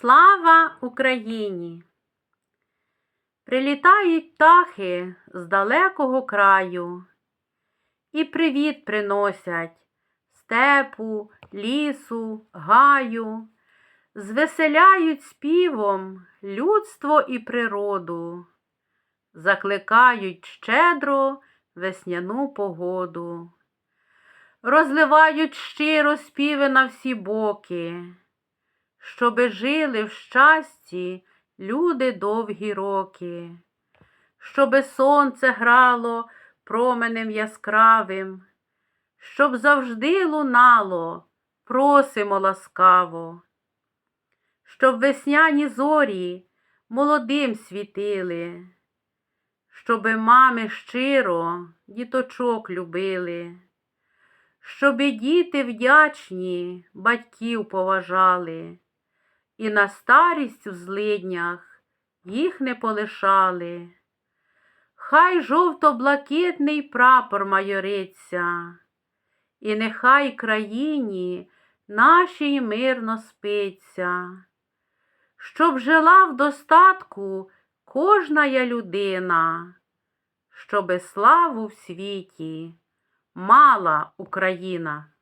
Слава Україні! Прилітають птахи з далекого краю і привіт приносять степу, лісу, гаю, звеселяють співом людство і природу, закликають щедро весняну погоду, розливають щиро співи на всі боки щоби жили в щасті люди довгі роки, щоби сонце грало променем яскравим, щоб завжди лунало, просимо ласкаво, щоб весняні зорі молодим світили, щоби мами щиро діточок любили, щоби діти вдячні батьків поважали і на старість в злиднях їх не полишали. Хай жовто-блакитний прапор майориться, і нехай країні нашій мирно спиться, щоб жила в достатку кожна людина, щоби славу в світі мала Україна.